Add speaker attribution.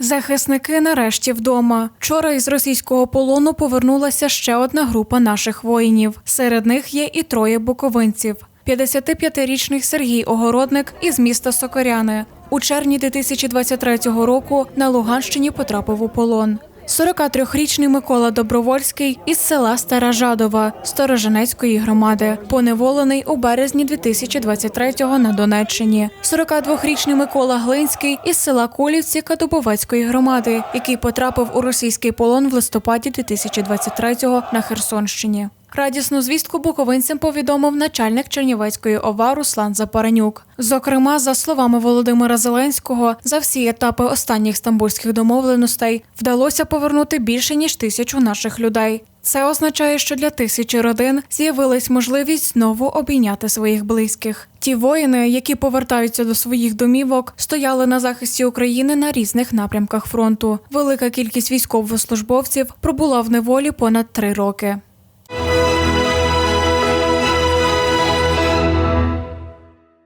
Speaker 1: Захисники нарешті вдома. Вчора із російського полону повернулася ще одна група наших воїнів. Серед них є і троє буковинців. 55-річний Сергій Огородник із міста Сокоряни. У червні 2023 року на Луганщині потрапив у полон. 43-річний Микола Добровольський із села Стара Жадова громади, поневолений у березні 2023-го на Донеччині. 42-річний Микола Глинський із села Колівці Катубовецької громади, який потрапив у російський полон в листопаді 2023-го на Херсонщині. Радісну звістку буковинцям повідомив начальник Чернівецької ОВА Руслан Запаранюк. Зокрема, за словами Володимира Зеленського, за всі етапи останніх стамбульських домовленостей вдалося повернути більше ніж тисячу наших людей. Це означає, що для тисячі родин з'явилась можливість знову обійняти своїх близьких. Ті воїни, які повертаються до своїх домівок, стояли на захисті України на різних напрямках фронту. Велика кількість військовослужбовців пробула в неволі понад три роки.